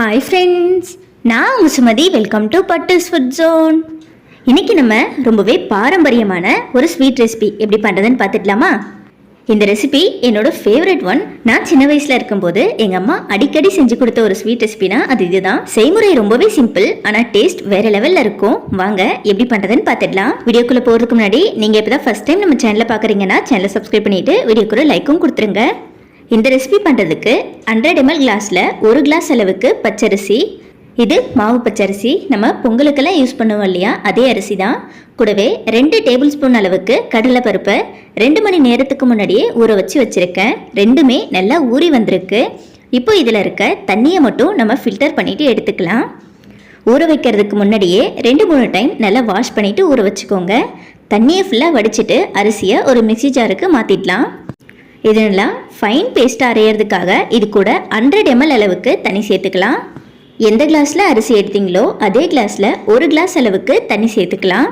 Hi friends நான் உங்கள் Sumathi. Welcome to Pattus food zone இன்றைக்கி நம்ம ரொம்பவே பாரம்பரியமான ஒரு ஸ்வீட் ரெசிபி எப்படி பண்ணுறதுன்னு பார்த்துக்கலாமா? இந்த ரெசிபி என்னோட ஃபேவரட் ஒன் நான் சின்ன வயசில் இருக்கும்போது எங்கள் அம்மா அடிக்கடி செஞ்சு கொடுத்த ஒரு ஸ்வீட் ரெசிபினா அது இதுதான். செய்முறை ரொம்பவே சிம்பிள் ஆனால் டேஸ்ட் வேற லெவலில் இருக்கும். வாங்க எப்படி பண்ணுறதுன்னு பார்த்துடலாம் வீடியோக்குள்ளே போகிறதுக்கு முன்னாடி நீங்கள் இப்போ தான் ஃபஸ்ட் டைம் நம்ம சேனலில் பார்க்குறீங்கன்னா சேனலை சப்ஸ்கிரைப் பண்ணிவிட்டு வீடியோக்குள்ளே லைக்கும் கொடுத்துருங்க. இந்த ரெசிபி பண்ணுறதுக்கு ஹண்ட்ரட் எம்எல் கிளாஸில் ஒரு கிளாஸ் அளவுக்கு பச்சரிசி. இது மாவு பச்சரிசி. நம்ம பொங்கலுக்கெல்லாம் யூஸ் பண்ணுவோம் இல்லையா? அதே அரிசி தான். கூடவே ரெண்டு டேபிள் ஸ்பூன் அளவுக்கு கடலைப்பருப்பை ரெண்டு மணி நேரத்துக்கு முன்னாடியே ஊற வச்சு வச்சுருக்கேன். ரெண்டுமே நல்லா ஊறி வந்திருக்கு. இப்போ இதில் இருக்க தண்ணியை மட்டும் நம்ம ஃபில்டர் பண்ணிவிட்டு எடுத்துக்கலாம். ஊற வைக்கிறதுக்கு முன்னாடியே ரெண்டு மூணு டைம் நல்லா வாஷ் பண்ணிவிட்டு ஊற வச்சுக்கோங்க. தண்ணியை ஃபுல்லாக வடிச்சிட்டு அரிசியை ஒரு மிக்சி ஜாருக்கு மாற்றிடலாம் இதெல்லாம் ஃபைன் பேஸ்ட்டாக அரையிறதுக்காக இது கூட ஹண்ட்ரட் எம்எல் அளவுக்கு தண்ணி சேர்த்துக்கலாம். எந்த கிளாஸில் அரிசி எடுத்தீங்களோ அதே கிளாஸில் ஒரு கிளாஸ் அளவுக்கு தண்ணி சேர்த்துக்கலாம்.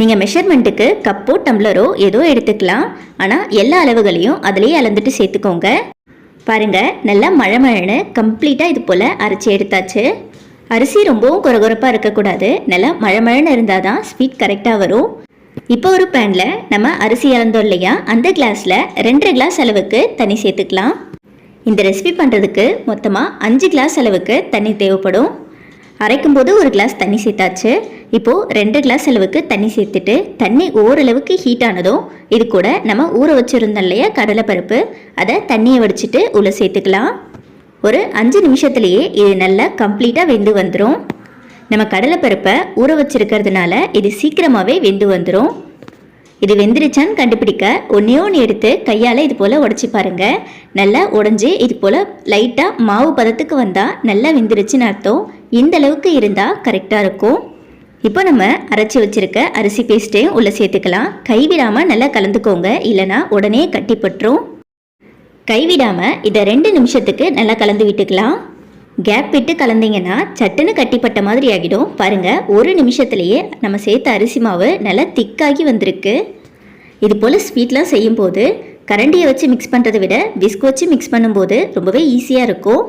நீங்கள் மெஷர்மெண்ட்டுக்கு கப்போ டம்ளரோ ஏதோ எடுத்துக்கலாம். ஆனால் எல்லா அளவுகளையும் அதிலேயே அளந்துட்டு சேர்த்துக்கோங்க. பாருங்க நல்லா மழை மழைன்னு கம்ப்ளீட்டாக இது போல் அரைச்சி எடுத்தாச்சு. அரிசி ரொம்பவும் குறகுறப்பாக இருக்கக்கூடாது. நல்லா மழை மழைன்னு இருந்தால் தான் ஸ்வீட் கரெக்டாக வரும். இப்போ ஒரு பேனில் நம்ம அரிசி இறந்தோம் இல்லையா? அந்த கிளாஸில் ரெண்டரை கிளாஸ் அளவுக்கு தண்ணி சேர்த்துக்கலாம். இந்த ரெசிபி பண்ணுறதுக்கு மொத்தமாக அஞ்சு கிளாஸ் அளவுக்கு தண்ணி தேவைப்படும். அரைக்கும் போது ஒரு கிளாஸ் தண்ணி சேர்த்தாச்சு. இப்போது ரெண்டு கிளாஸ் அளவுக்கு தண்ணி சேர்த்துட்டு தண்ணி ஓரளவுக்கு ஹீட் ஆனதும் இது கூட நம்ம ஊற வச்சுருந்தோம் இல்லையா கடலைப்பருப்பு அதை தண்ணியை வடிச்சிட்டு உள்ளே சேர்த்துக்கலாம். ஒரு அஞ்சு நிமிஷத்துலேயே இது நல்லா கம்ப்ளீட்டாக வெந்து வந்துடும் நம்ம கடலைப்பருப்பை ஊற வச்சிருக்கிறதுனால இது சீக்கிரமாகவே வெந்து வந்துடும் இது வெந்துருச்சான்னு கண்டுபிடிக்க ஒன்றே ஒன்று எடுத்து கையால் இது போல் உடச்சி பாருங்கள் நல்லா உடஞ்சி இது போல் லைட்டாக மாவு பதத்துக்கு வந்தால் நல்லா வெந்துருச்சுன்னு அர்த்தம். இந்த அளவுக்கு இருந்தால் கரெக்டாக இருக்கும். இப்போ நம்ம அரைச்சி வச்சிருக்க அரிசி பேஸ்ட்டையும் உள்ளே சேர்த்துக்கலாம். கைவிடாமல் நல்லா கலந்துக்கோங்க. இல்லைனா உடனே கட்டிப்பட்டுரும் கைவிடாமல் இதை ரெண்டு நிமிஷத்துக்கு நல்லா கலந்து விட்டுக்கலாம். கேப் விட்டு கலந்தீங்கன்னா சட்டுன்னு கட்டிப்பட்ட மாதிரி ஆகிடும். பாருங்கள் ஒரு நிமிஷத்துலேயே நம்ம சேர்த்த அரிசி மாவு நல்லா திக்காகி வந்திருக்கு. இது போல் ஸ்வீட்லாம் செய்யும்போது கரண்டியை வச்சு மிக்ஸ் பண்ணுறதை விட விஸ்க் வச்சு மிக்ஸ் பண்ணும்போது ரொம்பவே ஈஸியாக இருக்கும்.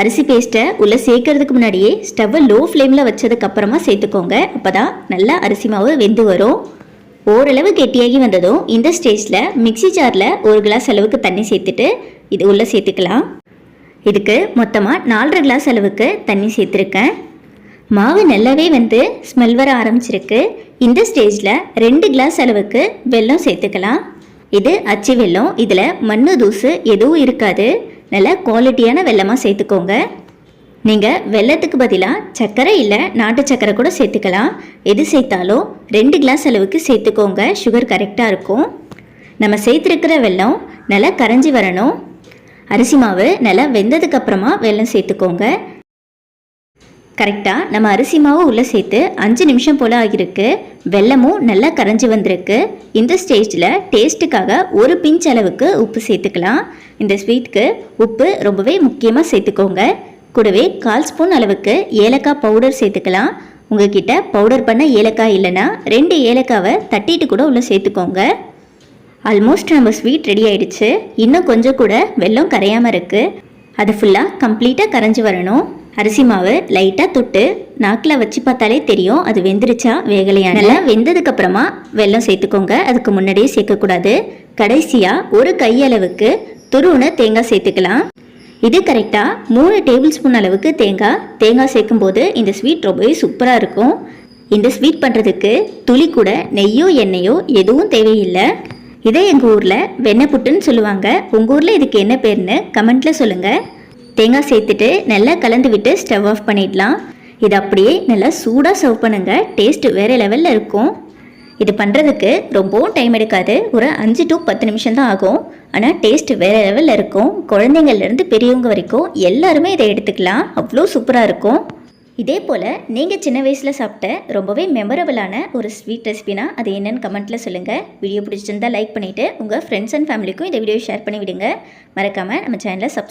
அரிசி பேஸ்ட்டை உள்ளே சேர்க்கறதுக்கு முன்னாடியே ஸ்டவ்வை லோ ஃப்ளேமில் வச்சதுக்கப்புறமா சேர்த்துக்கோங்க. அப்போ தான் நல்லா அரிசி மாவு வெந்து வரும். ஓரளவு கெட்டியாகி வந்ததும் இந்த ஸ்டேஜில் மிக்ஸி ஜாரில் ஒரு கிளாஸ் அளவுக்கு தண்ணி சேர்த்துட்டு இது உள்ளே சேர்த்துக்கலாம். இதுக்கு மொத்தமாக நாலரை கிளாஸ் அளவுக்கு தண்ணி சேர்த்துருக்கேன். மாவு நல்லாவே வந்து ஸ்மெல் வர ஆரம்பிச்சிருக்கு. இந்த ஸ்டேஜில் ரெண்டு கிளாஸ் அளவுக்கு வெல்லம் சேர்த்துக்கலாம். இது அச்சு வெல்லம் இதில் மண்ணு தூசு எதுவும் இருக்காது. நல்ல குவாலிட்டியான வெல்லமாக சேர்த்துக்கோங்க. நீங்கள் வெல்லத்துக்கு பதிலாக சர்க்கரை இல்லை நாட்டு சர்க்கரை கூட சேர்த்துக்கலாம். எது சேர்த்தாலும் ரெண்டு கிளாஸ் அளவுக்கு சேர்த்துக்கோங்க. சுகர் கரெக்டாக இருக்கும். நம்ம சேர்த்துருக்கிற வெல்லம் நல்லா கரைஞ்சி வரணும். அரிசி மாவு நல்லா வெந்ததுக்கு அப்புறமா வெல்லம் சேர்த்துக்கோங்க. கரெக்டாக நம்ம அரிசி மாவு உள்ளே சேர்த்து அஞ்சு நிமிஷம் போல் ஆகியிருக்கு. வெல்லமும் நல்லா கரைஞ்சி வந்திருக்கு. இந்த ஸ்டேஜில் டேஸ்ட்டுக்காக ஒரு பிஞ்ச் அளவுக்கு உப்பு சேர்த்துக்கலாம். இந்த ஸ்வீட்க்கு உப்பு ரொம்பவே முக்கியமாக சேர்த்துக்கோங்க. கூடவே கால் ஸ்பூன் அளவுக்கு ஏலக்காய் பவுடர் சேர்த்துக்கலாம். உங்ககிட்ட பவுடர் பண்ண ஏலக்காய் இல்லைன்னா ரெண்டு ஏலக்காவை தட்டிட்டு கூட உள்ளே சேர்த்துக்கோங்க. ஆல்மோஸ்ட் நம்ம ஸ்வீட் ரெடி ஆயிடுச்சு. இன்னும் கொஞ்சம் கூட வெல்லம் கரையாமல் இருக்குது அது ஃபுல்லாக கம்ப்ளீட்டாக கரைஞ்சி வரணும். அரிசி மாவு லைட்டாக தொட்டு நாக்கில் வச்சு பார்த்தாலே தெரியும். அது வெந்துருச்சா வேகலையா நல்லா வெந்ததுக்கப்புறமா வெள்ளம் வெல்லம் சேர்த்துக்கோங்க. அதுக்கு முன்னாடியே சேர்க்கக்கூடாது. கடைசியாக ஒரு கையளவுக்கு துருவுன தேங்காய் சேர்த்துக்கலாம். இது கரெக்டாக மூணு டேபிள் ஸ்பூன் அளவுக்கு தேங்காய். தேங்காய் சேர்க்கும்போது இந்த ஸ்வீட் ரொம்பவே சூப்பராக இருக்கும். இந்த ஸ்வீட் பண்ணுறதுக்கு துளி கூட நெய்யோ எண்ணெயோ எதுவும் தேவையில்லை. இதே எங்கள் ஊரில் வெண்ணெய் புட்டுன்னு சொல்லுவாங்க. உங்கள் ஊரில் இதுக்கு என்ன பேர்னு கமெண்ட்டில் சொல்லுங்கள் தேங்காய் சேர்த்துட்டு நல்லா கலந்து விட்டு ஸ்டவ் ஆஃப் பண்ணிடலாம். இது அப்படியே நல்லா சூடாக சர்வ் பண்ணுங்கள் டேஸ்ட் வேறு லெவலில் இருக்கும். இது பண்ணுறதுக்கு ரொம்பவும் டைம் எடுக்காது. ஒரு அஞ்சு டு பத்து நிமிஷம் தான் ஆகும். ஆனால் டேஸ்ட் வேறு லெவலில் இருக்கும். குழந்தைங்கள்லேருந்து பெரியவங்க வரைக்கும் எல்லாருமே இதை எடுத்துக்கலாம். அவ்வளோ சூப்பராக இருக்கும். இதே போல் நீங்கள் சின்ன வயசில் சாப்பிட்ட ரொம்பவே மெமரபிளான ஒரு ஸ்வீட் ரெசிபினா அது என்னென்னு கமெண்ட்டில் சொல்லுங்கள் வீடியோ பிடிச்சிருந்தா லைக் பண்ணிவிட்டு உங்கள் ஃப்ரெண்ட்ஸ் அண்ட் ஃபேமிலிக்கும் இந்த வீடியோ ஷேர் பண்ணி விடுங்க மறக்காமல் நம்ம சேனலை சப்ஸ்கிரைப்